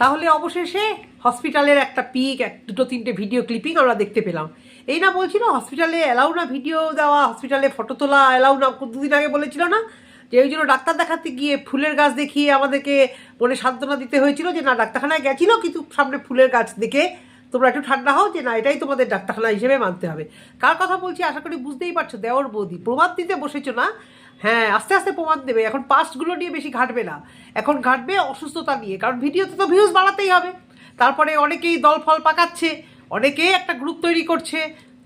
তাহলে অবশেষে হসপিটালের একটা পিক এক, দুটো, তিনটে ভিডিও ক্লিপিং আমরা দেখতে পেলাম। এই না বলছিল হসপিটালে অ্যালাউ না ভিডিও দেওয়া হসপিটালে ফটো তোলা অ্যালাউ না দুদিন আগে বলেছিল না? যে ওই জন্য ডাক্তার দেখাতে গিয়ে ফুলের গাছ দেখিয়ে আমাদেরকে মনে সান্ত্বনা দিতে হয়েছিল যে না, ডাক্তারখানায় গেছিল কিন্তু সামনে ফুলের গাছ দেখে তোমরা একটু ঠান্ডা হও যে না, এটাই তোমাদের ডাক্তারখানা হিসেবে মানতে হবে। কার কথা বলছি আশা করি বুঝতেই পারছ, দেওর বৌদি। প্রমাদ দিতে বসেছো না? হ্যাঁ আস্তে আস্তে প্রমাণ দেবে। এখন পাস্টগুলো নিয়ে বেশি ঘাটবে না। এখন ঘাটবে অসুস্থতা নিয়ে, কারণ ভিডিওতে তো ভিউজ বাড়াতেই হবে। তারপরে অনেকেই দল ফল পাকাচ্ছে, অনেকেই একটা গ্রুপ তৈরি করছে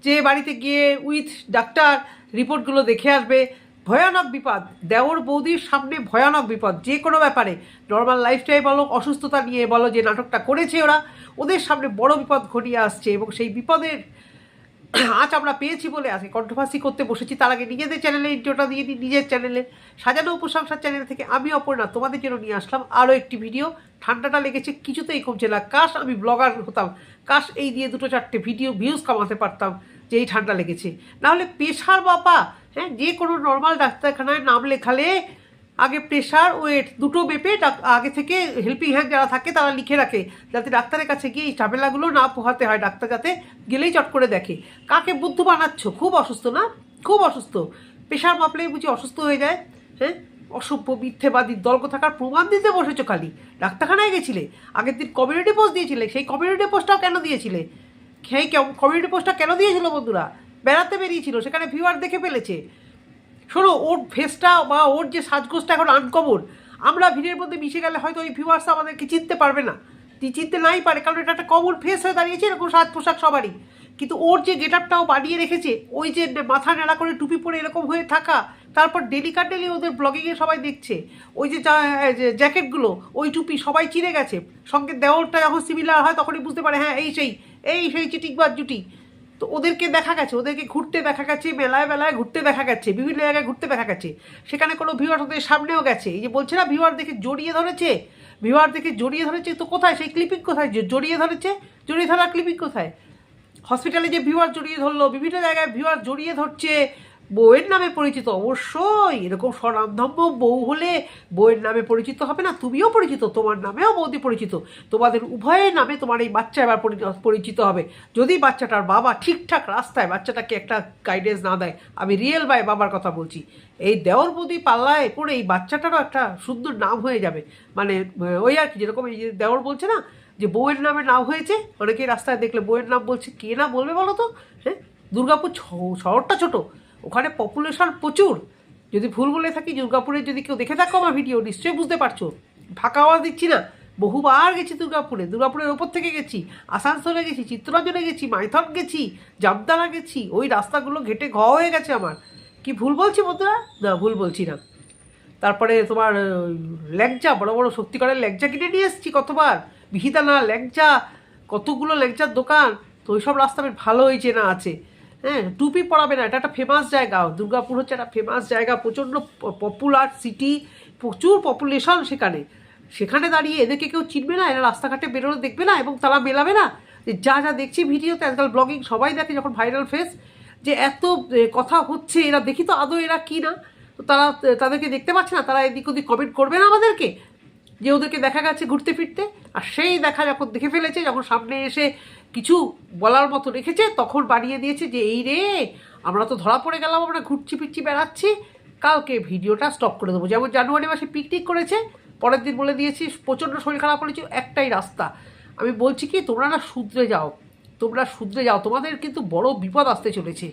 যে বাড়িতে গিয়ে উইথ ডাক্তার রিপোর্টগুলো দেখে আসবে। ভয়ানক বিপদ। দেওর বৌদির সামনে ভয়ানক বিপদ। যে কোনো ব্যাপারে নর্মাল লাইফটাই বলো, অসুস্থতা নিয়ে বলো, যে নাটকটা করেছে ওরা, ওদের সামনে বড় বিপদ ঘটিয়ে আসছে এবং সেই বিপদের আজ আমরা পেয়েছি বলে আজকে কন্ট্রোভার্সি করতে বসেছি। তার আগে নিজেদের চ্যানেলে ইন্ট্রোটা দিয়ে দিই, নিজের চ্যানেলে সাজানো উপসংসার চ্যানেল থেকে আমি অপর্ণা, তোমাদের জন্য নিয়ে আসলাম আরও একটি ভিডিও ঠান্ডাটা লেগেছে, কিছুতেই কমছে না। কাশ, আমি ব্লগার হতাম। কাশ, এই দিয়ে দুটো চারটে ভিডিও ভিউজ কামাতে পারতাম যে এই ঠান্ডা লেগেছে। নাহলে পেশার বাপা হ্যাঁ যে কোনো নর্মাল ডাক্তারখানায় নাম লেখালে আগে প্রেশার ওয়েট দুটো মেপে আগে থেকে হেল্পিং হ্যান্ড যারা থাকে তারা লিখে রাখে, যাতে ডাক্তারের কাছে গিয়ে এই ঝামেলাগুলো না পোহাতে হয়, ডাক্তার যাতে গেলেই চট করে দেখে। কাকে বুদ্ধ বানাচ্ছ? খুব অসুস্থ না? খুব অসুস্থ। প্রেশার মাপলেই বুঝি অসুস্থ হয়ে যায় হ্যাঁ? অসভ্য মিথ্যেবাদীর দল থাকার প্রমাণ দিতে বসেছো খালি। ডাক্তারখানায় গেছিলে। আগের দিন কমিউনিটি পোস্ট দিয়েছিলে। সেই কমিউনিটি পোস্টটাও কেন দিয়েছিলে? সেই কমিউনিটি পোস্টটা কেন দিয়েছিল বন্ধুরা? বেড়াতে বেরিয়েছিল, সেখানে ভিউয়ার দেখে ফেলেছে। শোনো, ওর ফেসটা বা ওর যে সাজগোজটা এখন আনকমন আমরা ভিড়ের মধ্যে মিশে গেলে হয়তো ওই ভিউয়ার্স আমাদেরকে চিনতে পারবে না। চিনতে নাই পারে, কারণ এটা একটা কমন ফেস হয়ে দাঁড়িয়েছে, এরকম সাজ পোশাক সবারই। কিন্তু ওর যে গেট আপটাও বানিয়ে রেখেছে, ওই যে মাথা নেড়া করে টুপি পরে এরকম হয়ে থাকা, তারপর ডেলি ডেলি ওদের ব্লগিংয়ে সবাই দেখছে। ওই যে জ্যাকেটগুলো ওই টুপি সবাই চিনে গেছে। সঙ্গে দেওয়ালটা যখন সিমিলার হয়, তখনই বুঝতে পারে হ্যাঁ এই সেই এই সেই চিটিকবার জুটি। তো ওদেরকে দেখা গেছে, ওদেরকে ঘুরতে দেখা গেছে, মেলায় মেলায় ঘুরতে দেখা গেছে, বিভিন্ন জায়গায় ঘুরতে দেখা গেছে। সেখানে কোনো ভিউয়ার ওদের সামনেও গেছে। এই যে বলছে না ভিউয়ার দেখে জড়িয়ে ধরেছে? ভিউয়ার দেখে জড়িয়ে ধরেছে তো কোথায়? সেই ক্লিপিং কোথায়? জড়িয়ে ধরেছে? জড়িয়ে ধরা ক্লিপিং কোথায়? হসপিটালে যে ভিউয়ার জড়িয়ে ধরলো, বিভিন্ন জায়গায় ভিউয়ার জড়িয়ে ধরছে। বউয়ের নামে পরিচিত, অবশ্যই। এরকম স্বনামধম্য বউ হলে বউয়ের নামে পরিচিত হবে না, তুমিও পরিচিত, তোমার নামেও বৌদি পরিচিত। তোমাদের উভয়ের নামে তোমার এই বাচ্চা এবার পরি- পরিচিত হবে। যদি বাচ্চাটার বাবা ঠিকঠাক রাস্তায় বাচ্চাটাকে একটা গাইডেন্স না দেয়, আমি রিয়েল বাই বাবার কথা বলছি। এই দেওর বৌদি পাল্লায় পড়ে এই বাচ্চাটারও একটা সুন্দর নাম হয়ে যাবে। মানে ওই আর কি, যেরকম এই যে দেওর বলছে না, যে বউয়ের নামে নাম হয়েছে, অনেকেই রাস্তায় দেখলে বউয়ের নাম বলছে, কে না বলবে বলো তো? হ্যাঁ? দুর্গাপুর শহরটা ছোট। ওখানে পপুলেশন প্রচুর। যদি ভুল বলে থাকি, দুর্গাপুরে যদি কেউ দেখে থাকো আমার ভিডিও নিশ্চয়ই বুঝতে পারছ। ফাঁকা আওয়াজ দিচ্ছি না। বহুবার গেছি দুর্গাপুরে। দুর্গাপুরের ওপর থেকে গেছি, আসানসোলে গেছি, চিত্তরঞ্জনে গেছি, মাইথন গেছি জামদানা গেছি। ওই রাস্তাগুলো ঘেটে ঘ হয়ে গেছে আমার। কি ভুল বলছি বন্ধুরা? না, ভুল বলছি না। তারপরে তোমার ল্যাংচা, বড় বড় সত্যিকারের ল্যাংচা কিনে নিয়ে এসেছি কতবার। বিহিদানা ল্যাংচা, কতগুলো ল্যাংচার দোকান। তো ওইসব রাস্তা বেশ ভালো হয়েছে না আছে। হ্যাঁ টুপি পড়াবে না, এটা একটা ফেমাস জায়গা। দুর্গাপুর হচ্ছে একটা ফেমাস জায়গা, প্রচণ্ড পপুলার সিটি প্রচুর পপুলেশন সেখানে। সেখানে দাঁড়িয়ে এদেরকে কেউ চিনবে না, এরা রাস্তাঘাটে বেরোলে দেখবে না এবং তারা মেলাবে না। যে যা দেখছি ভিডিওতে, আজকাল ব্লগিং সবাই দেখে যখন ভাইরাল ফেস যে এত কথা হচ্ছে, এরা দেখি তো আদৌ এরা কি না? তারা তাদেরকে দেখতে পাচ্ছে না, তারা এদিক ওদিক কমেন্ট করবে না আমাদেরকে। যে ওদেরকে দেখা গেছে ঘুরতে ফিরতে, আর সেই দেখা যখন দেখে ফেলেছে, যখন সামনে এসে কিছু বলার মতো রেখেছে, তখন বানিয়ে দিয়েছে যে, এই রে, আমরা তো ধরা পড়ে গেলাম, আমরা ঘুরছি ফিরছি বেড়াচ্ছি, কালকে ভিডিওটা স্টপ করে দেবো। যেমন জানুয়ারি মাসে পিকনিক করেছে, পরের দিন বলে দিয়েছি, প্রচণ্ড শরীর খারাপ করেছি একটাই রাস্তা। আমি বলছি কি, তোমরা না শুধরে যাও, তোমরা শুধরে যাও, তোমাদের কিন্তু বড় বিপদ আসতে চলেছে।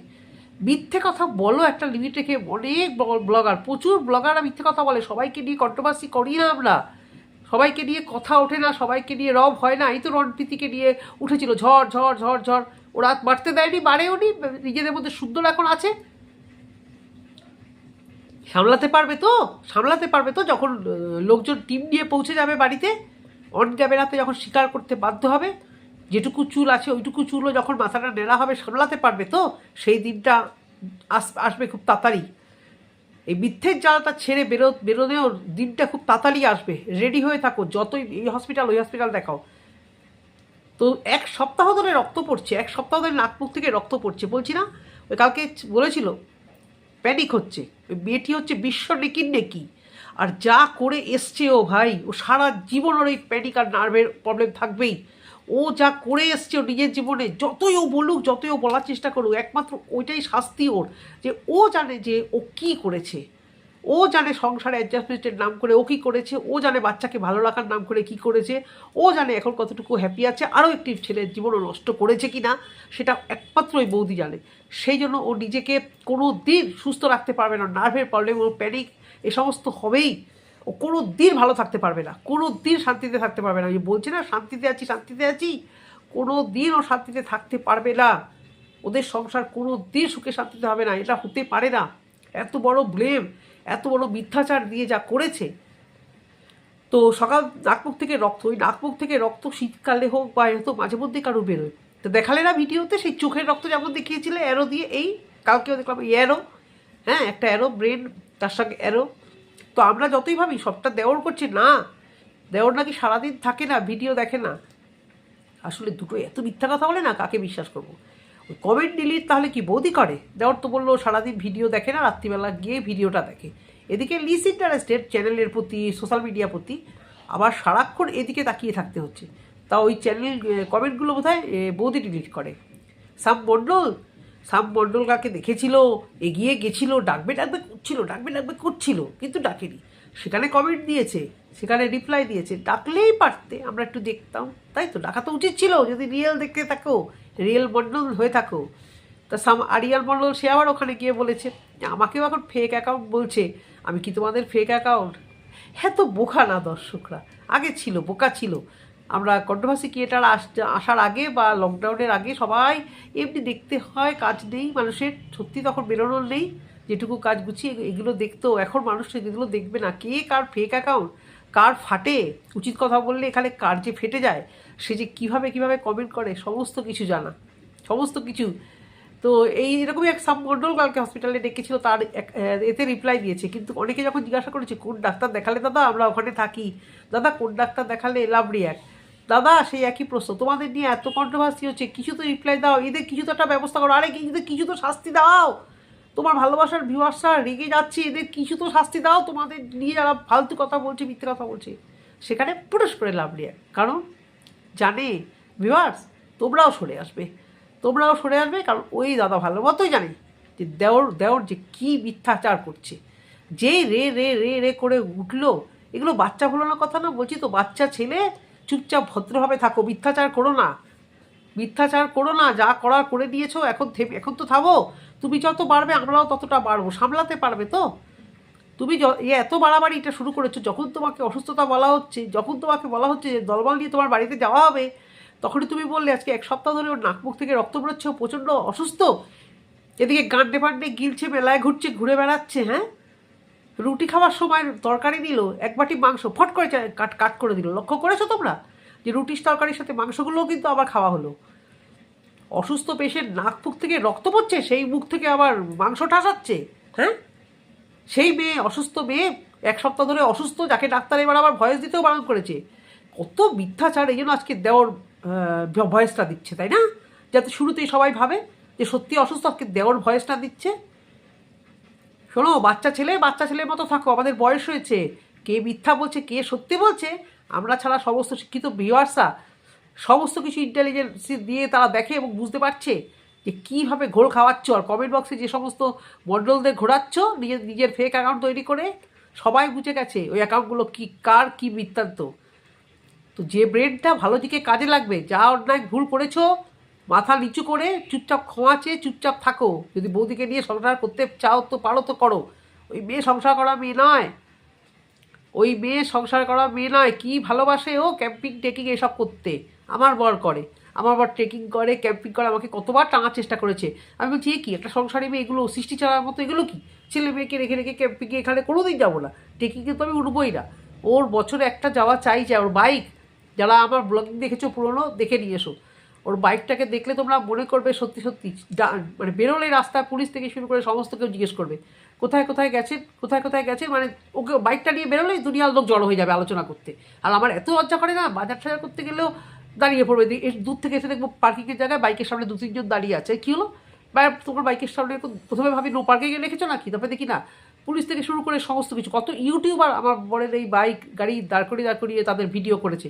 মিথ্যে কথা বলো একটা লিমিট রেখে অনেক ব্লগার প্রচুর ব্লগাররা মিথ্যে কথা বলে, সবাইকে নিয়ে কন্ট্রোভার্সি করি না। আমরা সবাইকে নিয়ে কথা ওঠে না, সবাইকে নিয়ে রব হয় না। এই তো রণপ্রীতিকে নিয়ে উঠেছিল ঝড় ঝড় ঝড় ঝড়। ওরা বাড়তে দেয়নি, বাড়েও নি, নিজেদের মধ্যে সুন্দর এখন আছে। সামলাতে পারবে তো, সামলাতে পারবে তো, যখন লোকজন টিম নিয়ে পৌঁছে যাবে বাড়িতে, অন ক্যামেরাতে যখন স্বীকার করতে বাধ্য হবে, যেটুকু চুল আছে ওইটুকু চুলও যখন মাথাটা নেড়া হবে, সামলাতে পারবে তো, সেই দিনটা আস, আসবে খুব তাড়াতাড়ি। এই মিথ্যের জ্বালাটা ছেড়ে বেরো বেরোনেও দিনটা খুব তাড়াতাড়ি আসবে। রেডি হয়ে থাকো, যতই এই হসপিটাল ওই হসপিটাল দেখাও। তো এক সপ্তাহ ধরে রক্ত পড়ছে, এক সপ্তাহ ধরে মুখ থেকে রক্ত পড়ছে। বলছি না, ওই কালকে বলেছিল প্যানিক হচ্ছে। ওই মেয়েটি হচ্ছে বিশ্ব নেকির নেকি। আর যা করে এসছে ও ভাই, ও সারা জীবন ওর এই প্যানিক আর নার্ভের প্রবলেম থাকবেই। ও যা করে এসছে ও নিজের জীবনে, যতই ও বলুক, যতই ও বলার চেষ্টা করুক, একমাত্র ওইটাই শাস্তি ওর, যে ও জানে যে ও কি করেছে। ও জানে সংসারে অ্যাডজাস্টমেন্টের নাম করে ও কী করেছে, ও জানে বাচ্চাকে ভালো রাখার নাম করে কি করেছে, ও জানে এখন কতটুকু হ্যাপি আছে, আরও একটি ছেলের জীবনও নষ্ট করেছে কি না সেটা একমাত্র ওই বৌদি জানে। সেই জন্য ও নিজেকে কোনো দিন সুস্থ রাখতে পারবে না নার্ভের প্রবলেম ও প্যানিক এ সমস্ত হবেই। ও কোনো দিন ভালো থাকতে পারবে না, কোনো দিন শান্তিতে থাকতে পারবে না। ওই বলছি না, শান্তিতে আছি শান্তিতে আছি। কোনো দিন ও শান্তিতে থাকতে পারবে না। ওদের সংসার কোনো দিন সুখে শান্তিতে হবে না, এটা হতে পারে না। এত বড় ব্লেম এত বড় মিথ্যাচার দিয়ে যা করেছে। তো সকাল নাকমুখ থেকে রক্ত, ওই নাকমুখ থেকে রক্ত শীতকালে হোক বা হয়তো মাঝে মধ্যে কারও বেরোয়। তো দেখালে না ভিডিওতে, সেই চোখের রক্ত যেমন দেখিয়েছিলে অ্যারো দিয়ে, এই কালকেও দেখলাম, এই অ্যারো হ্যাঁ একটা অ্যারো ব্রেন তার সঙ্গে অ্যারো তো আমরা যতই ভাবি, সবটা দেওয়ার করছে, না। দেওয়ার নাকি সারাদিন থাকে না, ভিডিও দেখে না। আসলে দুটো এত মিথ্যা কথা বলে না, কাকে বিশ্বাস করব? ওই কমেন্ট ডিলিট তাহলে কি বৌদি করে? দেওয়ার তো বলল, সারাদিন ভিডিও দেখে না, রাত্রিবেলা গিয়ে ভিডিওটা দেখে। এদিকে লিস ইন্টারেস্টেড চ্যানেলের প্রতি সোশ্যাল মিডিয়া প্রতি আবার সারাক্ষণ এদিকে তাকিয়ে থাকতে হচ্ছে। তা ওই চ্যানেল কমেন্টগুলো বোধ হয় বৌদি ডিলিট করে। সাম মণ্ডল সাম মণ্ডল কাকে দেখেছিল, এগিয়ে গেছিল, ডাকবে ডাকবে করছিল, ডাকবে ডাকবে করছিল, কিন্তু ডাকেনি। সেখানে কমেন্ট দিয়েছে, সেখানে রিপ্লাই দিয়েছে, ডাকলেই পারতে, আমরা একটু দেখতাম। তাই তো, ডাকা তো উচিত ছিল, যদি রিয়েল দেখতে থাকো রিয়েল মণ্ডল হয়ে থাকো। তা সাম, আরিয়াল মণ্ডল সে আবার ওখানে গিয়ে বলেছে, আমাকেও এখন ফেক অ্যাকাউন্ট বলছে, আমি কি তোমাদের ফেক অ্যাকাউন্ট হ্যাঁ তো বোকা না দর্শকরা, আগে ছিল, বোকা ছিল। আমরা কণ্ঠভাষী ক্রিয়েটার আসার আগে বা লকডাউনের আগে সবাই এমনি দেখতে হয় কাজ নেই, মানুষের সত্যি তখন বেরোনোর নেই, যেটুকু কাজ গুছিয়ে এগুলো দেখতো, এখন মানুষ এগুলো দেখবে না, কে কার ফেক অ্যাকাউন্ট কার ফাটে, উচিত কথা বললে এখানে কার যে ফেটে যায়, সে যে কীভাবে কীভাবে কমেন্ট করে, সমস্ত কিছু জানা, সমস্ত কিছু। তো এই এরকমই এক সাব মণ্ডল কালকে হসপিটালে ডেকেছিল, তার এতে রিপ্লাই দিয়েছে, কিন্তু অনেকে যখন জিজ্ঞাসা করেছে, কোন ডাক্তার দেখালে দাদা? আমরা ওখানে থাকি, দাদা, কোন ডাক্তার দেখালে লাভ রিয়াক্ট দাদা, সেই একই প্রশ্ন। তোমাদের নিয়ে এত কন্ট্রোভার্সি হচ্ছে, কিছু তো রিপ্লাই দাও। এদের কিছু তো একটা ব্যবস্থা করো। আরে এদের কিছু তো শাস্তি দাও। তোমার ভালোবাসার ভিউয়ার্সরা রেগে যাচ্ছে, এদের কিছু তো শাস্তি দাও। তোমাদের নিয়ে যারা ফালতু কথা বলছে, মিথ্যে কথা বলছে, সেখানে পুরুষ করে লাভ রিয়াক্ট কারণ, জানে ভিউয়ার্স তোমরাও সরে আসবে। তোমরাও সরে আসবে, কারণ ওই দাদা ভালো মতোই জানে যে দেওর দেওর যে কী মিথ্যাচার করছে। যেই রে রে রে রে করে উঠল, এগুলো বাচ্চা ভুলানোর কথা না, বলছি তো, বাচ্চা ছেলে চুপচাপ ভদ্রভাবে থাকো, মিথ্যাচার করো না। মিথ্যাচার করো না, যা করার করে দিয়েছ, এখন এখন তো থামো। তুমি যত বাড়বে, আমরাও ততটা বাড়বো। সামলাতে পারবে তো? তুমি য- এ এত বাড়াবাড়ি এটা শুরু করেছ, যখন তোমাকে অসুস্থতা বলা হচ্ছে, যখন তোমাকে বলা হচ্ছে যে দলবল নিয়ে তোমার বাড়িতে যাওয়া হবে, তখনই তুমি বললে, আজকে এক সপ্তাহ ধরে ওর নাক মুখ থেকে রক্ত বেরোচ্ছে প্রচণ্ড অসুস্থ। এদিকে গান্ডে ফান্ডে গিলছে, মেলায় ঘুরছে, ঘুরে বেড়াচ্ছে হ্যাঁ? রুটি খাওয়ার সময় তরকারি দিল, এক বাটি মাংস, ফট করে কাট কাট করে দিল। লক্ষ্য করেছ তোমরা? যে রুটির তরকারির সাথে মাংসগুলোও কিন্তু আবার খাওয়া হলো। অসুস্থ পেশেন্ট নাক মুখ থেকে রক্ত পড়ছে, সেই মুখ থেকে আবার মাংস ঠাসাচ্ছে হ্যাঁ? সেই মেয়ে, অসুস্থ মেয়ে, এক সপ্তাহ ধরে অসুস্থ, যাকে ডাক্তার এবার আবার ভয়েস দিতেও বারণ করেছে। কত মিথ্যাচার, এই জন্য আজকে দেওয়ার ভয়েসটা দিচ্ছে, তাই না? যাতে শুরুতেই সবাই ভাবে যে সত্যি অসুস্থ, আজকে দেওয়ার ভয়েসটা দিচ্ছে। শোনো, বাচ্চা ছেলে, বাচ্চা ছেলের মতো থাকো, আমাদের বয়স হয়েছে। কে মিথ্যা বলছে, কে সত্যি বলছে, আমরা ছাড়া সমস্ত শিক্ষিত ভিউয়ার্সরা সমস্ত কিছু ইন্টেলিজেন্স দিয়ে তারা দেখে এবং বুঝতে পারছে যে কীভাবে ঘোর খাওয়াচ্ছ। আর কমেন্ট বক্সে যে সমস্ত মণ্ডলদের ঘোরাচ্ছ, নিজের নিজের ফেক অ্যাকাউন্ট তৈরি করে, সবাই বুঝে গেছে ওই অ্যাকাউন্টগুলো কী, কার কী বৃত্তান্ত। তো যে ব্রেনটা ভালো দিকে কাজে লাগবে, যা অন্যায় ভুল করেছ মাথা নিচু করে চুপচাপ ক্ষমা চেয়ে চুপচাপ থাকো। যদি বৌদিকে নিয়ে সংসার করতে চাও তো পারো তো করো। ওই মেয়ে সংসার করা মেয়ে নয়। ওই মেয়ে সংসার করা মেয়ে নয়। কি ভালোবাসে ও ক্যাম্পিং টেকিং এসব করতে? আমার বর করে। আমার বর ট্রেকিং করে ক্যাম্পিং করে, আমাকে কতবার টাঙার চেষ্টা করেছে। আমি বলছি কি, একটা সংসারে মেয়ে এগুলো সৃষ্টি চালার মতো এগুলো কি? ছেলে মেয়েকে রেখে রেখে ক্যাম্পিংয়ে এখানে কোনোদিন যাব না। ট্রেকিংয়ে তো আমি উঠবোই না। ওর বছরে একটা যাওয়া চাই চাই ওর বাইক যারা আমার ব্লগিং দেখেছ পুরনো, দেখে নিয়ে এসো। ওর বাইকটাকে দেখলে তোমরা মনে করবে সত্যি সত্যি মানে বেরোলে রাস্তায় পুলিশ থেকে শুরু করে সমস্ত কেউ জিজ্ঞেস করবে, কোথায় কোথায় গেছে, কোথায় কোথায় গেছে মানে ওকে বাইকটা নিয়ে বেরোলেই দুনিয়ার লোক জড়ো হয়ে যাবে আলোচনা করতে। আর আমার এত লজ্জা করে না, বাজার টাজার করতে গেলেও দাঁড়িয়ে পড়বে। এর দূর থেকে এসে দেখব পার্কিংয়ের জায়গায় বাইকের সামনে দু, তিনজন দাঁড়িয়ে আছে। কী হলো? বা তোমার বাইকের সামনে প্রথমে ভাবি নো পার্কিংয়ে রেখেছো নাকি? তারপরে দেখি না, পুলিশ থেকে শুরু করে সমস্ত কিছু। কত ইউটিউবার আমার বরের এই বাইক গাড়ি দাঁড় করিয়ে দাঁড় করিয়ে তাদের ভিডিও করেছে।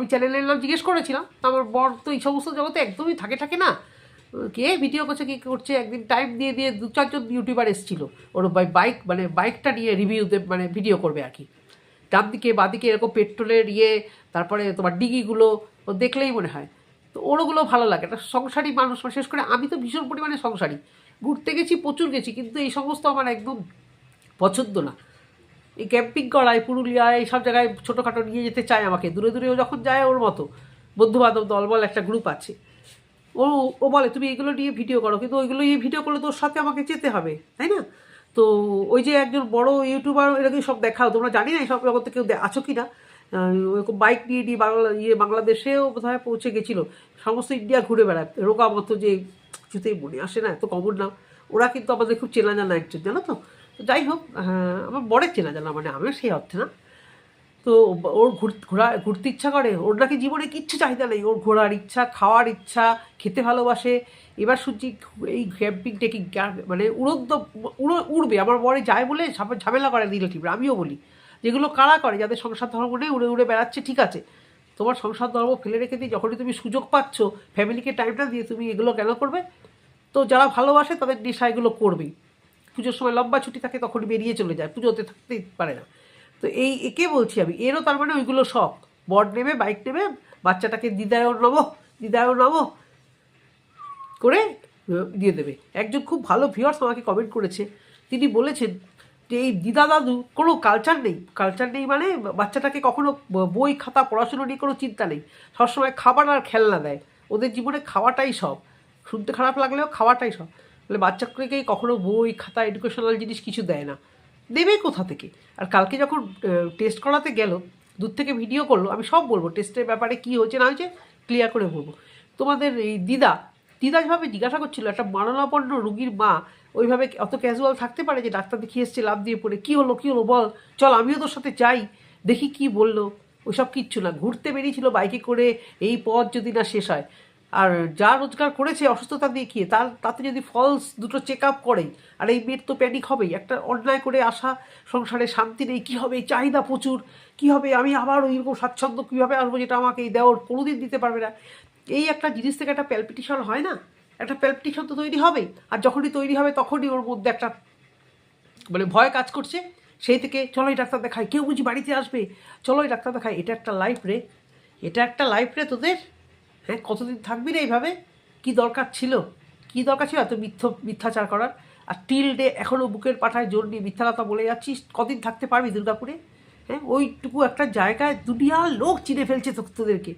আমি চ্যানেলের নাম জিজ্ঞেস করেছিলাম। আমার বর তো এই সমস্ত জগতে একদমই থাকে থাকে না। কে ভিডিও করছে, কী করছে, একদিন টাইম দিয়ে দিয়ে দু চারজন ইউটিউবার এসেছিল। ওর বাই- বাইক মানে বাইকটা নিয়ে রিভিউ মানে ভিডিও করবে আর কি। ডান দিকে বাদিকে এরকম পেট্রোলের ইয়ে তারপরে তোমার ডিগিগুলো, ও দেখলেই মনে হয়। তো ওরগুলো ভালো লাগে একটা সংসারী মানুষ, বিশেষ করে আমি তো ভীষণ পরিমাণে সংসারী। ঘুরতে গেছি, প্রচুর গেছি, কিন্তু এই সমস্ত আমার একদম পছন্দ না। এই ক্যাম্পিং করায় পুরুলিয়ায় এইসব জায়গায় ছোটোখাটো নিয়ে যেতে চায় আমাকে। দূরে দূরেও যখন যায় ওর মতো। বন্ধু বান্ধব দলবল, একটা গ্রুপ আছে। ও ও বলে, তুমি এগুলো নিয়ে ভিডিও করো, কিন্তু ওইগুলো নিয়ে ভিডিও করলে তোর সাথে আমাকে যেতে হবে, তাই না? তো ওই যে একজন বড় ইউটিউবার এরকম সব দেখাও। তোমরা জানি না এইসব জগতে কেউ আছো কি না ওরকম বাইক নিয়ে নিয়ে বাংলা ইয়ে বাংলাদেশেও বোধহয় পৌঁছে গেছিল। সমস্ত ইন্ডিয়া ঘুরে বেড়ায়। রোগা মতো যে কিছুতেই মনে আসে না, এত কমন না ওরা কিন্তু আমাদের খুব চেনা জানা একজন, জানো তো? তো যাই হোক হ্যাঁ, আমার বড়ের চেনা জানা মানে আমিও সেই অর্থে না। তো ওর ঘুর ঘোরা ঘুরতে ইচ্ছা করে ওর নাকি জীবনে কিচ্ছু চাহিদা নেই। ওর ঘোরার ইচ্ছা খাওয়ার ইচ্ছা খেতে ভালোবাসে। এবার শুনছি এই ক্যাম্পিং টেকিং মানে উড়ন্ত উড়ো উড়বে। আমার বরে যায় বলে ঝামেলা করে রিলেটিভরা আমিও বলি। যেগুলো কারা করে যাদের সংসার ধর্ম নেই উড়ে উড়ে বেড়াচ্ছে ঠিক আছে। তোমার সংসার ধর্ম ফেলে রেখে দিয়ে যখনই তুমি সুযোগ পাচ্ছ ফ্যামিলিকে টাইমটা দিয়ে তুমি এগুলো কেন করবে? তো যারা ভালোবাসে তাদের নেশা এগুলো করবেই। পুজোর সময় লম্বা ছুটি থাকে তখন বেরিয়ে চলে যায় পুজোতে থাকতেই পারে না। তো এই একে বলছি আমি, এরও তার মানে ওইগুলো শখ। বর নেবে, বাইক নেবে, বাচ্চাটাকে দিদায়ও নেব দিদায়ও নেব করে দিয়ে দেবে। একজন খুব ভালো ভিউয়ার্স আমাকে কমেন্ট করেছে। তিনি বলেছেন যে এই দিদা দাদু কোনো কালচার নেই। কালচার নেই মানে বাচ্চাটাকে কখনো বই, খাতা, পড়াশুনো নিয়ে কোনো চিন্তা নেই। সবসময় খাবার আর খেলনা দেয়। ওদের জীবনে খাওয়াটাই সব। শুনতে খারাপ লাগলেও খাওয়াটাই সব। বলে বাচ্চাকে কখনো বই, খাতা এডুকেশনাল জিনিস কিছু দেয় না। দেবে কোথা থেকে? আর কালকে যখন টেস্ট করাতে গেল, দূর থেকে ভিডিও করল, আমি সব বলব টেস্টের ব্যাপারে কী হয়েছে না হয়েছে ক্লিয়ার করে বলব। তোমাদের এই দিদা দিদা যেভাবে জিজ্ঞাসা করছিল, একটা মারণাপন্ন রুগীর মা, ওইভাবে অত ক্যাজুয়াল থাকতে পারে যে ডাক্তার দেখিয়ে এসছে লাভ দিয়ে পড়ে, কী হলো কী হলো, বল, চল, আমিও তোর সাথে যাই, দেখি কি বলল। ওইসব কিচ্ছু না, ঘুরতে বেরিয়েছিল বাইকে করে, এই পথ যদি না শেষ হয়। আর যা রোজগার করেছে, অসুস্থতা দেখিয়ে তার, তাতে যদি ফলস দুটো চেক আপ করে, আর এই মেয়ের তো প্যানিক হবেই। একটা অন্যায় করে আসা, সংসারে শান্তি নেই, কী হবে? চাহিদা প্রচুর, কী হবে? আমি আবার ওইরকম স্বাচ্ছন্দ্য কীভাবে আসব যেটা আমাকে এই দেওয়ার কোনোদিন দিতে পারবে না। এই একটা জিনিস থেকে একটা প্যালপিটিশন হয় না? একটা প্যালপিটিশন তো তৈরি হবেই, আর যখনই তৈরি হবে তখনই ওর মধ্যে একটা মানে ভয় কাজ করছে। সেই থেকে চলো এই ডাক্তার দেখায় কেউ বুঝি বাড়িতে আসবে? চলো এই ডাক্তার দেখায় এটা একটা লাইফ রে, এটা একটা লাইফ রে তোদের? হ্যাঁ কতদিন থাকবি রে এইভাবে? কি দরকার ছিল? কি দরকার ছিল? এত মিথ্য, মিথ্যাচার করার। আর টিল ডে এখনও বুকের পাঠায় জোর নিয়ে মিথ্যা কথা বলে যাচ্ছিস, কদিন থাকতে পারবি দুর্গাপুরে? হ্যাঁ ওইটুকু একটা জায়গায় দুনিয়ার লোক চিনে ফেলছে তোদেরকে।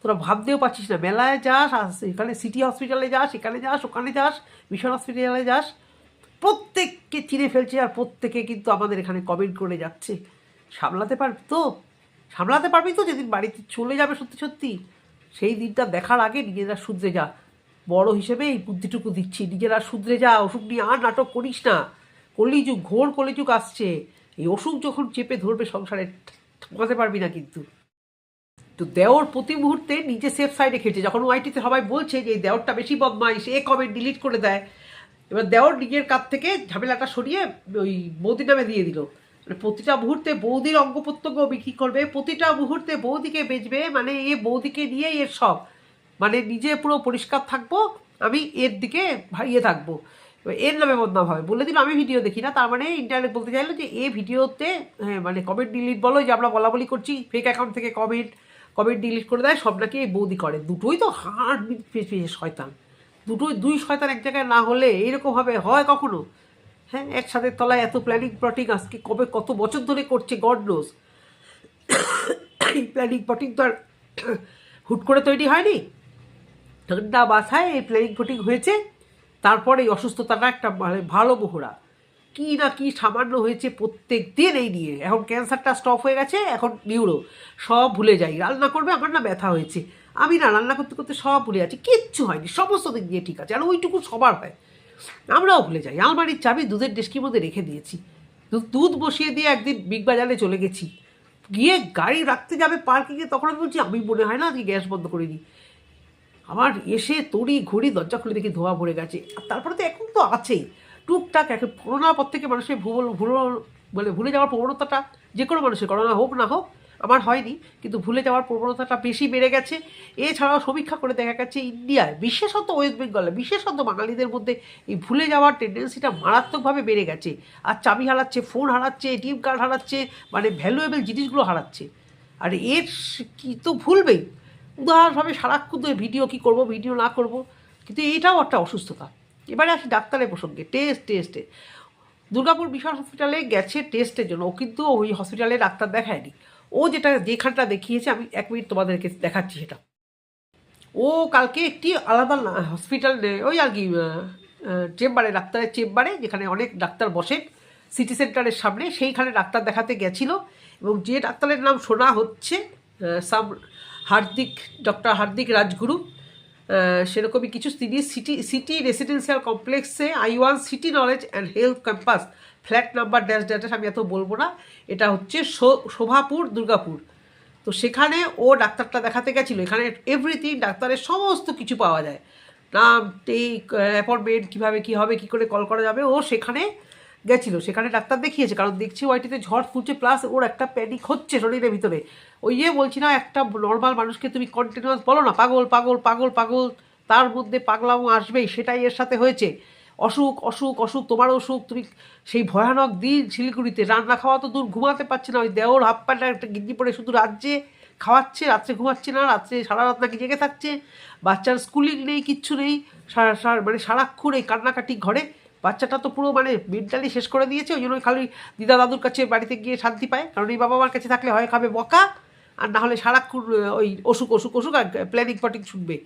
তোরা ভাবতেও পারছিস না, মেলায় যাস এখানে সিটি হসপিটালে যাস এখানে যাস, ওখানে যাস মিশন হসপিটালে যাস। প্রত্যেককে চিনে ফেলছে আর প্রত্যেকে কিন্তু আমাদের এখানে কমেন্ট করে যাচ্ছে। সামলাতে পারবি তো? সামলাতে পারবি তো? যেদিন বাড়িতে চলে যাবে সত্যি সত্যি। সেই দিনটা দেখার আগে নিজেরা শুধরে যা। বড় হিসেবে এই বুদ্ধিটুকু দিচ্ছি। নিজেরা শুধরে যা, অসুখ নিয়ে আর নাটক করিস না। কলিযুগ, ঘোর কলিযুগ আসছে। এই অসুখ যখন চেপে ধরবে সংসারে, ঠকাতে পারবি না কিন্তু। তো দেওর প্রতি মুহূর্তে নিজে সেফ সাইডে খেলছে যখন ওয়াইটিতে সবাই বলছে যে এই দেওরটা বেশি বদমাইশ, এ কমেন্ট ডিলিট করে দেয়। এবার দেওর নিজের কাছ থেকে ঝামেলাটা সরিয়ে ওই বৌদির নামে দিয়ে দিল। প্রতিটা মুহূর্তে বৌদির অঙ্গ প্রত্যঙ্গ বিক্রি করবে, প্রতিটা মুহূর্তে বৌদিকে বেচবে মানে এ বৌদিকে নিয়ে এর সব। মানে নিজে পুরো পরিষ্কার থাকব, আমি এর দিকে ইয়ে থাকব। এর নামে বদনাম হবে। বলে দিল, আমি ভিডিও দেখি না। তার মানে ইন্টারনেট বলতে চাইলো যে, এ ভিডিওতে মানে কমেন্ট ডিলিট বলো যে আমরা বলা বলি করছি ফেক অ্যাকাউন্ট থেকে কমেন্ট কমেন্ট ডিলিট করে দেয়, সব নাকি এই বৌদি করে। দুটোই তো হাড় পেয়ে শয়তান। দুটোই দুই শয়তান এক জায়গায় না হলে এইরকমভাবে হয় কখনো? হ্যাঁ একসাথে তলায় এত প্ল্যানিং প্লটিং আজকে কবে কত বছর ধরে করছে গড নোজ এই প্ল্যানিং প্লটিং তো আর হুট করে তৈরি হয়নি। ঠান্ডা বাসায় এই প্ল্যানিং প্লটিং হয়েছে, তারপরে এই অসুস্থতাটা একটা মানে ভালো মোহরা। কি না কি সামান্য হয়েছে প্রত্যেক দিন এই নিয়ে। এখন ক্যান্সারটা স্টপ হয়ে গেছে, এখন নিউরো সব ভুলে যাই। রান্না করবে, আমার না ব্যথা হয়েছে। আমি না রান্না করতে করতে সব ভুলে যাচ্ছি, কিচ্ছু হয়নি, সমস্ত দিক দিয়ে ঠিক আছে। আর ওইটুকু সবার হয়। আমরাও ভুলে যাই। আলমারির চাবি দুধের ডেস্কির মধ্যে রেখে দিয়েছি। দুধ বসিয়ে দিয়ে একদিন বিগ বাজারে চলে গেছি। গিয়ে গাড়ি রাখতে যাবে পার্কিংয়ে তখন আমি বলছি, আমি মনে হয় না আজকে গ্যাস বন্ধ করে দিই আমার এসে তড়ি ঘড়ি দরজা খুলে দেখি ধোয়া ভরে গেছে। আর তারপরে তো এখন তো আছেই টুকটাক এখন করোনার পর থেকে মানুষের ভুল ভুল মানে ভুলে যাওয়ার প্রবণতাটা যে কোনো মানুষের, করোনা হোক না হোক আমার হয়নি, কিন্তু ভুলে যাওয়ার প্রবণতাটা বেশি বেড়ে গেছে। এছাড়াও সমীক্ষা করে দেখা গেছে ইন্ডিয়ায় বিশেষত ওয়েস্ট বেঙ্গলে, বিশেষত বাঙালিদের মধ্যে এই ভুলে যাওয়ার টেন্ডেন্সিটা মারাত্মকভাবে বেড়ে গেছে। আর চাবি হারাচ্ছে ফোন হারাচ্ছে এটিএম কার্ড হারাচ্ছে মানে ভ্যালুয়েবল জিনিসগুলো হারাচ্ছে। আর এর কি তো ভুলবেই। উদাহরণভাবে সারাক্ষণ ভিডিও কি করব ভিডিও না করব, কিন্তু এইটাও একটা অসুস্থতা। এবারে আসি ডাক্তারের প্রসঙ্গে টেস্ট টেস্টে দুর্গাপুর বিশাল হসপিটালে গেছে টেস্টের জন্য, ও কিন্তু ওই হসপিটালে ডাক্তার দেখায়নি। ও যেটা যেখানটা দেখিয়েছে, আমি এক মিনিট তোমাদেরকে দেখাচ্ছি সেটা। ও কালকে একটি আলাদা হসপিটাল ওই আর কি চেম্বারে, ডাক্তারের চেম্বারে, যেখানে অনেক ডাক্তার বসেন সিটি সেন্টারের সামনে, সেইখানে ডাক্তার দেখাতে গেছিল এবং যে ডাক্তারের নাম শোনা হচ্ছে সাম হার্দিক ডক্টর হার্দিক রাজগুরু সেরকমই কিছু সিটি সিটি রেসিডেন্সিয়াল কমপ্লেক্সে I one city knowledge and health campus flat number dash dash আমি এত বলব না। এটা হচ্ছে শোভাপুর, দুর্গাপুর। তো সেখানে ও ডাক্তারটা দেখাতে গেছিল। এখানে এভরিথিং ডাক্তারের সমস্ত কিছু পাওয়া যায়। নাম টেক অ্যাপয়েন্টমেন্ট কীভাবে, কী হবে, কী করে কল করা যাবে, ও সেখানে গেছিল, সেখানে ডাক্তার দেখিয়েছে, কারণ দেখছি ওয়াইটিতে ঝড় তুলছে প্লাস ওর একটা প্যানিক হচ্ছে শরীরের ভিতরে। ওই ইয়ে বলছি না, একটা নর্মাল মানুষকে তুমি কন্টিনিউয়াস বলো না, পাগল পাগল পাগল পাগল, তার মধ্যে পাগলামো আসবেই, সেটাই এর সাথে হয়েছে। অসুখ অসুখ অসুখ তোমার অসুখ, তুমি সেই ভয়ানক দিন শিলিগুড়িতে, রান্না খাওয়া তো দূর, ঘুমাতে পারছে না, ওই দেওর হাফ প্যান্ট একটা গিঞ্জি পরে শুধু রাজ্যে খাওয়াচ্ছে, রাত্রে ঘুমাচ্ছে না, রাত্রে সারা রাত নাকি জেগে থাকছে, বাচ্চার স্কুলিং নেই, কিচ্ছু নেই, সারা সারা মানে সারাক্ষণ এই কান্নাকাটি ঘরে। বাচ্চাটা তো পুরো মানে মেন্টালি শেষ করে দিয়েছে, ওই জন্য খালি দিদা দাদুর কাছে বাড়িতে গিয়ে শান্তি পায়। কারণ এই বাবা মার কাছে থাকলে হয় খাবে বকা, আর না হলে সারাক্ষণ ওই অসুখ অসুখ অসুখ আর প্ল্যানিং ফটিং শুনবে।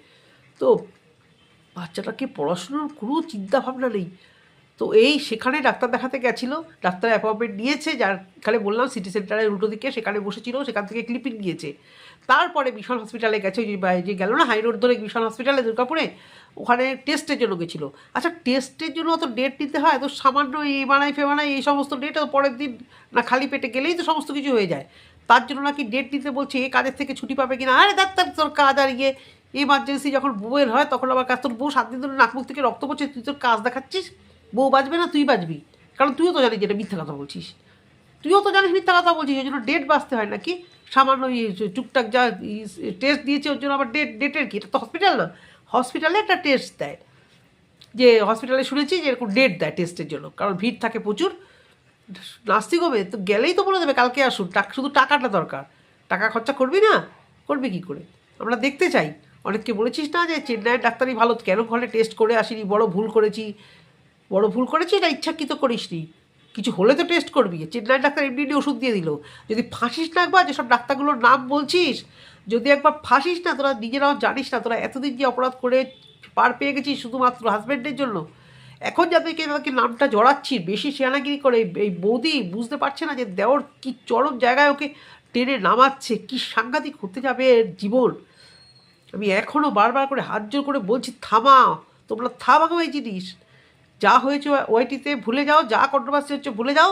তো বাচ্চাটাকে পড়াশুনোর কোনো চিন্তাভাবনা নেই। তো এই সেখানে ডাক্তার দেখাতে গেছিল, ডাক্তার অ্যাপয়েন্টমেন্ট নিয়েছে, যার এখানে বললাম সিটি সেন্টারের উল্টো দিকে সেখানে বসেছিল, সেখান থেকে ক্লিপিং নিয়েছে। তারপরে মিশন হসপিটালে গেছে, ওই যে গেল না হাই রোড ধরে মিশন হসপিটালে দুর্গাপুরে, ওখানে টেস্টের জন্য গেছিল। আচ্ছা টেস্টের জন্য অত ডেট নিতে হয় তো সামান্য বানাই ফেমানাই এই সমস্ত ডেট পরের দিন না খালি পেটে গেলেই তো সমস্ত কিছু হয়ে যায়। তার জন্য নাকি ডেট নিতে বলছে, এ কাজের থেকে ছুটি পাবে কিনা? আরে ডাক্তার তোর কাজ আর ইয়ে। এমার্জেন্সি যখন বউয়ের হয়, তখন আবার কাজ, তোর বউ সাত দিন ধরে নাকমুখ থেকে রক্ত পড়ছে, তুই তোর কাজ দেখাচ্ছিস? বউ বাঁচবে না, তুই বাঁচবি কারণ তুইও তো জানিস যেটা মিথ্যা কথা বলছিস। তুইও তো জানিস মিথ্যা কথা বলছিস ওই জন্য ডেট বাঁচতে হয় নাকি? সামান্য টুকটাক যা টেস্ট দিয়েছে, ওর জন্য আবার ডেট ডেটের কি? এটা তো হসপিটাল না হসপিটালে একটা টেস্ট দেয়। যে হসপিটালে শুনেছি যে এরকম ডেট দেয় টেস্টের জন্য। কারণ ভিড় থাকে প্রচুর। নাস্তিক হবে, তো গেলেই তো বলে দেবে, কালকে আসুন। টাকা শুধু টাকাটা দরকার। টাকা খরচা করবি না? করবি কি করে? আমরা দেখতে চাই। অনেককে বলেছিস না যে, চেন্নাইয়ের ডাক্তারই ভালো। কেন ঘরে টেস্ট করে আসিনি? বড় ভুল করেছি। বড় ভুল করেছি, এটা ইচ্ছাকৃত করিসনি। কিছু হলে তো টেস্ট করবি। চেন্নাই ডাক্তার এমনি এমনি ওষুধ দিয়ে দিল। যদি ফাঁসিস না একবার, যেসব ডাক্তারগুলোর নাম বলছিস, যদি একবার ফাঁসিস না, তোরা নিজেরাও জানিস না, তোরা এতদিন যে অপরাধ করে পার পেয়ে গেছিস শুধুমাত্র হাজব্যান্ডের জন্য। এখন যাদেরকে তাদেরকে নামটা জড়াচ্ছি, বেশি শেয়ানাগিরি করে এই বৌদি বুঝতে পারছে না যে দেওর কি চরম জায়গায় ওকে টেনে নামাচ্ছে, কি সাংঘাতিক হতে যাবে এর জীবন। আমি এখনও বারবার করে হাত জোর করে বলছি, থামা, তোমরা থামাও এই জিনিস। যা হয়েছে ওয়াইটিতে ভুলে যাও, যা কন্ট্রোভার্সি হচ্ছে ভুলে যাও,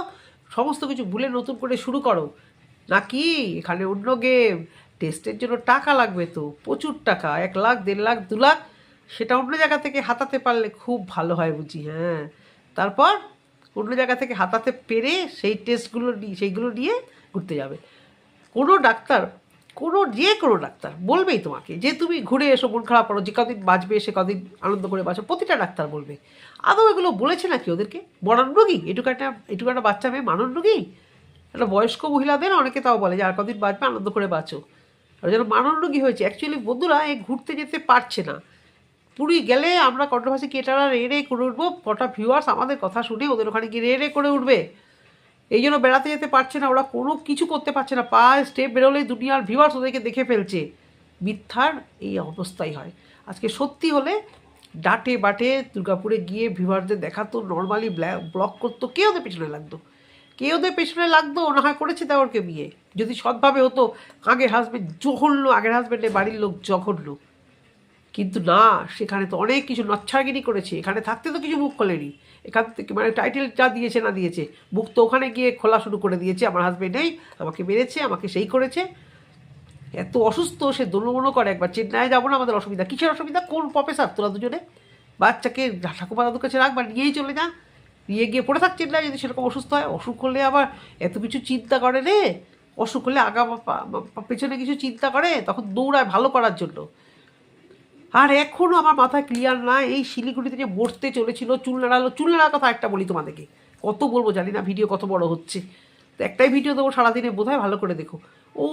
সমস্ত কিছু ভুলে নতুন করে শুরু করো। নাকি? এখানে অন্য গেম টেস্টের জন্য টাকা লাগবে তো, প্রচুর টাকা, এক লাখ, দেড় লাখ, দু লাখ, সেটা অন্য জায়গা থেকে হাতাতে পারলে খুব ভালো হয় বুঝি হ্যাঁ। তারপর অন্য জায়গা থেকে হাতাতে পেরে সেই টেস্টগুলো সেইগুলো নিয়ে ঘুরতে যাবে। কোনো ডাক্তার কোনো যে কোনো ডাক্তার, বলবেই তোমাকে। যে তুমি ঘুরে এসো, মন খারাপ করো, যে কদিন বাঁচবে, সে কদিন আনন্দ করে বাঁচো, প্রতিটা ডাক্তার বলবে। আদৌ এগুলো বলেছে নাকি ওদেরকে? মরণ রোগী? এটুকু একটা এটুকু একটা বাচ্চা মেয়ে মানন রোগী? একটা বয়স্ক মহিলাদের অনেকে তাও বলে যে, আর কদিন বাঁচবে, আনন্দ করে বাঁচো। আর যেন মানন রোগী হয়েছে অ্যাকচুয়ালি বন্ধুরা এই ঘুরতে যেতে পারছে না। পুরী গেলে আমরা কন্ট্রোভার্সি কেটারা রে রে করে উঠবো, কটা ভিউয়ার্স আমাদের কথা শুনে ওদের ওখানে গিয়ে রে রে করে উঠবে। এই জন্য বেড়াতে যেতে পারছে না, ওরা কোনো কিছু করতে পারছে না। পা স্টেপ বেরোলেই দুনিয়ার ভিউয়ার্স ওদেরকে দেখে ফেলছে। মিথ্যার এই অবস্থাই হয়। আজকে সত্যি হলে ডাটে বাটে দুর্গাপুরে গিয়ে ভিউয়ারদের দেখাতো নর্মালি ব্লক করতো কে ওদের পেছনে লাগতো। কে ওদের পেছনে লাগতো, না হয় করেছে দেওয়ারকে বিয়ে। যদি সৎভাবে হতো, আগের হাজব্যান্ড জঘন্য, আগের হাজব্যান্ডের বাড়ির লোক জঘন্য। কিন্তু না, সেখানে তো অনেক কিছু নচ্ছাগিরি করেছে। এখানে থাকতে তো কিছু মুখ খোলেনি। এখান থেকে মানে টাইটেল যা দিয়েছে না দিয়েছে, মুখ তো ওখানে গিয়ে খোলা শুরু করে দিয়েছে, আমার হাজবেন্ড নেই, আমাকে মেরেছে, আমাকে সেই করেছে। এত অসুস্থ, সে দোলমনো করে একবার, চেন্নাই যাব না, আমাদের অসুবিধা। কিসের অসুবিধা? কোন প্রফেসর তোরা দুজনে? বাচ্চাকে ঠাকুমা দাদুর কাছে রাখ, বা নিয়েই চলে যা। নিয়ে গিয়ে পড়ে থাক চেন্নাই, যদি সেরকম অসুস্থ হয়। অসুখ হলে আবার এত কিছু চিন্তা করে রে। অসুখ হলে আগা পেছনে কিছু চিন্তা করে, তখন দৌড়ায় ভালো করার জন্য। আর এখনও আমার মাথায় ক্লিয়ার না, এই শিলিগুড়িতে যে মরতে চলেছিল চুল নাড়ালো। চুল নাড়ার কথা একটা বলি তোমাদেরকে। কত বলব জানি না ভিডিও কত বড় হচ্ছে। তো একটাই ভিডিও দেবো সারাদিনে বোধ হয় ভালো করে দেখো। ও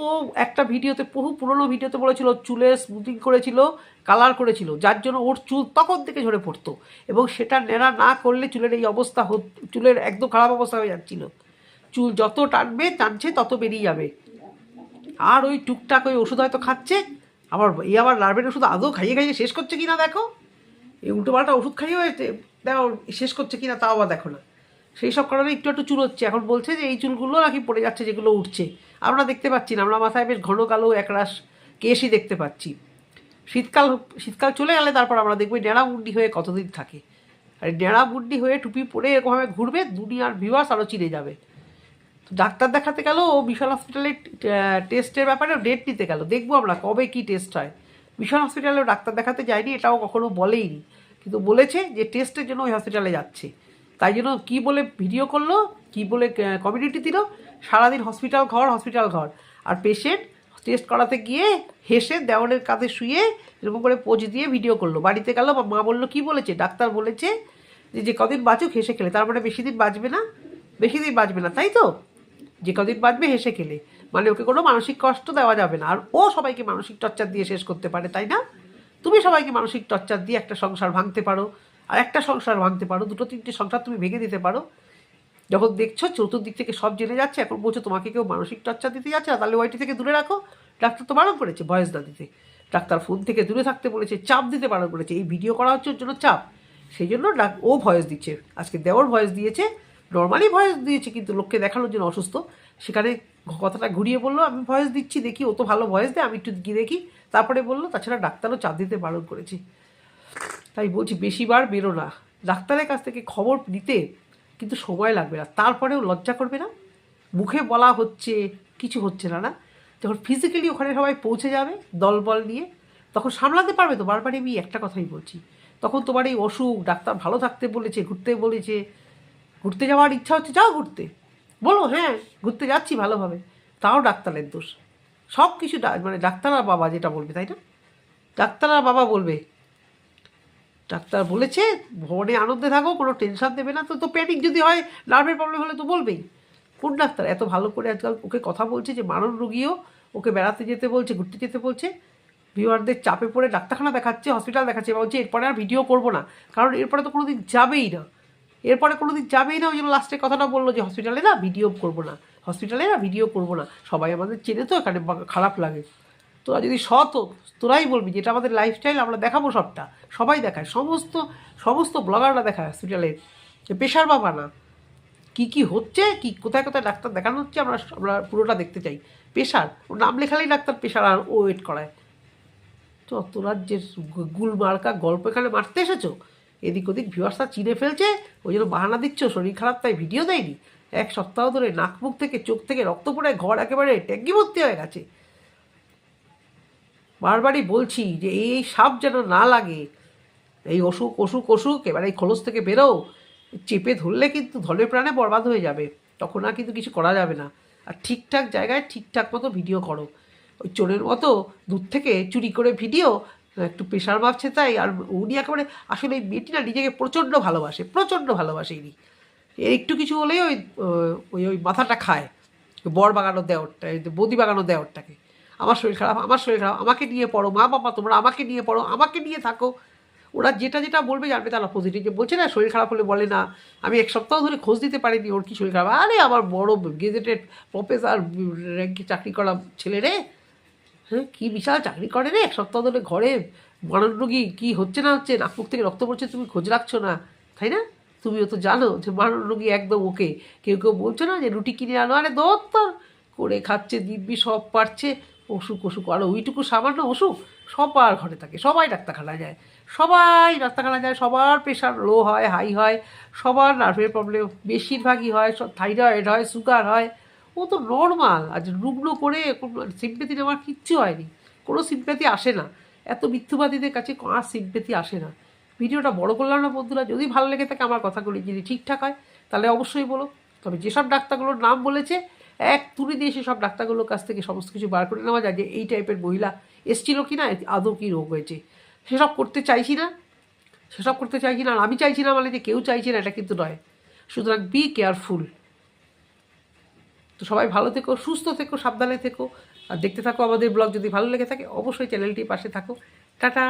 একটা ভিডিওতে বহু পুরনো ভিডিওতে বলেছিল, চুলে স্মুথিং করেছিল কালার করেছিল, যার জন্য ওর চুল তখন থেকে ঝরে পড়তো। এবং সেটা নেড়া না করলে চুলের এই অবস্থা হত, চুলের একদম খারাপ অবস্থা হয়ে যাচ্ছিল। চুল যত টানবে, টানছে তত বেরিয়ে যাবে। আর ওই টুকটাক ওই ওষুধ হয়তো খাচ্ছে আবার এই আবার নার্ভের ওষুধ আদৌ খাইয়ে খাইয়ে শেষ করছে কি না দেখো? এই উল্টো পাল্টা ওষুধ খাইয়ে হয়েছে দেখো, শেষ করছে কি না তাও আবার দেখো না। সেই সব কারণে একটু একটু চুল হচ্ছে এখন বলছে যে এই চুলগুলো নাকি পড়ে যাচ্ছে, যেগুলো উঠছে। আমরা দেখতে পাচ্ছি না। আমরা মাথায় বেশ ঘন কালো একরাশ কেশই দেখতে পাচ্ছি। শীতকাল শীতকাল চলে গেলে তারপর আমরা দেখব ডেড়া মুন্ডি হয়ে কতদিন থাকে। আর এই ডেড়া মুন্ডি হয়ে টুপি পরে এরকমভাবে ঘুরবে, দুনিয়ার ভিউয়ার্স আরও চিনে যাবে। তো ডাক্তার দেখাতে গেল, ও বিশাল হসপিটালে টেস্টের ব্যাপারে ডেট নিতে গেল। দেখব আমরা কবে কি টেস্ট হয়। বিশাল হসপিটালেও ডাক্তার দেখাতে যায়নি, এটাও কখনো বলেইনি। কিন্তু বলেছে যে টেস্টের জন্য ওই হসপিটালে যাচ্ছে। তাই জন্য কী বলে ভিডিও করল, কী বলে কমিউনিটি দিল, সারাদিন হসপিটাল ঘর হসপিটাল ঘর। আর পেশেন্ট টেস্ট করাতে গিয়ে হেসে দেওয়ালের কাঁধে শুয়ে এরকম করে পোজ দিয়ে ভিডিও করল। বাড়িতে গেল মা বলল, কি বলেছে? ডাক্তার বলেছে যে যে কদিন বাঁচুক, হেসে খেলে। তার মানে বেশি দিন বাঁচবে না, বেশি দিন বাঁচবে না, তাই তো? যে কদিন বাঁচবে হেসে খেলে। মানে ওকে কোনো মানসিক কষ্ট দেওয়া যাবে না। আর ও সবাইকে মানসিক টর্চার দিয়ে শেষ করতে পারে, তাই না? তুমি সবাইকে মানসিক টর্চার দিয়ে একটা সংসার ভাঙতে পারো। আর একটা সংসার ভাঙতে পারো, দুটো তিনটে সংসার তুমি ভেঙে দিতে পারো। যখন দেখছ চতুর্দিক থেকে সব জেনে যাচ্ছে, এখন বলছো তোমাকে কেউ মানসিক টর্চার দিতে যাচ্ছে তাহলে ওয়াইটি থেকে দূরে রাখো। ডাক্তার তো বারণ করেছে ভয়েস না দিতে ডাক্তার ফোন থেকে দূরে থাকতে বলেছে, চাপ দিতে বারণ করেছে। এই ভিডিও করা হচ্ছে ওর জন্য চাপ। সেই জন্য ও ভয়েস দিচ্ছে। আজকে দেওয়ার ভয়েস দিয়েছে। নর্মালি ভয়েস দিয়েছে, কিন্তু লোককে দেখানোর জন্য অসুস্থ। সেখানে কথাটা ঘুরিয়ে বলল, আমি ভয়েস দিচ্ছি, দেখি ও তো ভালো ভয়েস দেয়, আমি একটু গিয়ে দেখি। তারপরে বলল, তাছাড়া ডাক্তারও চাপ দিতে বারণ করেছে। তাই বলছি বেশিবার বেরো না। ডাক্তারের কাছ থেকে খবর নিতে কিন্তু সময় লাগবে না। তারপরেও লজ্জা করবে না? মুখে বলা হচ্ছে, কিছু হচ্ছে না না? যখন ফিজিক্যালি ওখানে সবাই পৌঁছে যাবে দলবল নিয়ে, তখন সামলাতে পারবে তো? বারবার আমি একটা কথাই বলছি। তখন তোমার এই অসুখ, ডাক্তার ভালো থাকতে বলেছে, ঘুরতে বলেছে ঘুরতে যাওয়ার ইচ্ছা হচ্ছে, যাও ঘুরতে। বলো হ্যাঁ ঘুরতে যাচ্ছি ভালোভাবে। তাও ডাক্তারের দোষ। সব কিছু মানে ডাক্তার আর বাবা যেটা বলবে, তাই না? ডাক্তার আর বাবা বলবে। ডাক্তার বলেছে, ভবনে আনন্দে থাকো, কোনো টেনশন দেবে না। তো তো প্যানিক যদি হয় নার্ভের প্রবলেম হলে তো বলবেই। কোন ডাক্তার? এত ভালো করে আজকাল ওকে কথা বলছে যে মানব রুগীও ওকে বেড়াতে যেতে বলছে, ঘুরতে যেতে বলছে। ভিউয়ারদের চাপে পড়ে ডাক্তারখানা দেখাচ্ছে হসপিটাল দেখাচ্ছে, বলছে, এরপরে আর ভিডিও করব না। কারণ এরপরে তো কোনো দিন যাবেই না। এরপরে কোনো দিন যাবেই না, ওই জন্য লাস্টে কথাটা বলল যে হসপিটালে না ভিডিও করব না। হসপিটালে না ভিডিও করব না। সবাই আমাদের চেনে তো, এখানে খারাপ লাগে। তোরা যদি সৎ তোরাই বলবি যেটা আমাদের লাইফস্টাইল আমরা দেখাবো সবটা। সবাই দেখায়। সমস্ত সমস্ত ব্লগাররা দেখায় হসপিটালের পেশার বাবা না। কী কী হচ্ছে, কি, কোথায় কোথায় ডাক্তার দেখানো হচ্ছে, আমরা আমরা পুরোটা দেখতে চাই। পেশার ও নাম লেখালেই ডাক্তার পেশার, আর ওয়েট করায়। তো তোরা যে গুল মার্কা গল্প এখানে মারতে এসেছ এদিক ওদিক ভিউয়ার্সরা চিনে ফেলছে, ওই জন্য বাহানা দিচ্ছ, শরীর খারাপ তাই ভিডিও দেয়নি। এক সপ্তাহ ধরে নাক মুখ থেকে চোখ থেকে রক্ত পড়ে ঘর একেবারে ট্যাঙ্গি ভর্তি হয়ে গেছে। বারবারই বলছি যে এই সাপ যেন না লাগে, এই অসুখ অসুখ অসুখ, এবার এই খোলস থেকে বেরো। চেপে ধরলে কিন্তু ধনে প্রাণে বরবাদ হয়ে যাবে, তখন আর কিন্তু কিছু করা যাবে না। আর ঠিকঠাক জায়গায় ঠিকঠাক মতো ভিডিও করো। ওই চোরের মতো দূর থেকে চুরি করে ভিডিও একটু প্রেশার মাপছে তাই আর উনি একেবারে আসলে এই মেয়েটি না নিজেকে প্রচণ্ড ভালোবাসে প্রচণ্ড ভালোবাসে ইনি। এর একটু কিছু হলেই ওই ওই ওই মাথাটা খায়, বর বাগানো দেওয়ারটা বৌদি বাগানো দেওয়ারটাকে আমার শরীর খারাপ, আমার শরীর খারাপ, আমাকে নিয়ে পড়ো, মা বাবা তোমরা আমাকে নিয়ে পড়ো, আমাকে নিয়ে থাকো। ওরা যেটা যেটা বলবে জানবে তারা অপোজিটে যে বলছে না, শরীর খারাপ হলে বলে না। আমি এক সপ্তাহ ধরে খোঁজ দিতে পারিনি ওর কি শরীর খারাপ। আরে আমার বড় গেজেটেড প্রফেসর র্যাঙ্কে চাকরি করা ছেলে রে। হ্যাঁ কী বিশাল চাকরি করে রে? এক সপ্তাহ ধরে ঘরে মরণ রোগী, কী হচ্ছে না হচ্ছে? নাক মুখ থেকে রক্ত পড়ছে, তুমি খোঁজ রাখছো না। তাই না? তুমিও তো জানো যে মারণ রোগী একদম ওকে। কেউ কেউ বলছো না যে রুটি কিনে আনো। আরে দত্তর, করে খাচ্ছে, দিব্যি সব পারছে। অসুখ অসুখ, আর ওইটুকু সামান্য অসুখ, সবার ঘরে থাকে, সবাই ডাক্তারখানা যায়। সবাই ডাক্তারখানা যায়, সবার প্রেশার লো হয় হাই হয়, সবার নার্ভের প্রবলেম বেশিরভাগই হয়, সব থাইরয়েড হয় সুগার হয়। ও তো নর্মাল আজ রুগ্ন করে সিম্পেথি নেওয়ার কিচ্ছু হয়নি। কোনো সিম্পেথি আসে না। এত মিথ্যুবাদীদের কাছে আর সিম্পেথি আসে না। ভিডিওটা বড় করলাম না বন্ধুরা, যদি ভালো লেগে থাকে আমার কথাগুলি যদি ঠিকঠাক হয়, তাহলে অবশ্যই বলো। তবে যেসব ডাক্তারগুলোর নাম বলেছে, এক তুলে দিয়ে সেসব ডাক্তারগুলোর কাছ থেকে সমস্ত কিছু বার করে নেওয়া যায় যে এই টাইপের মহিলা এসছিল কি না আদৌ কী রোগ হয়েছে। সেসব করতে চাইছি না। সেসব করতে চাইছি না। আর আমি চাইছি না মানে যে কেউ চাইছে না, এটা কিন্তু নয়। সুতরাং বি কেয়ারফুল তো সবাই ভালো থেকো, সুস্থ থেকো, সাবধানে থেকো। আর দেখতে থাকো আমাদের ব্লগ যদি ভালো লেগে থাকে, অবশ্যই চ্যানেলটি পাশে থাকো। টাটা!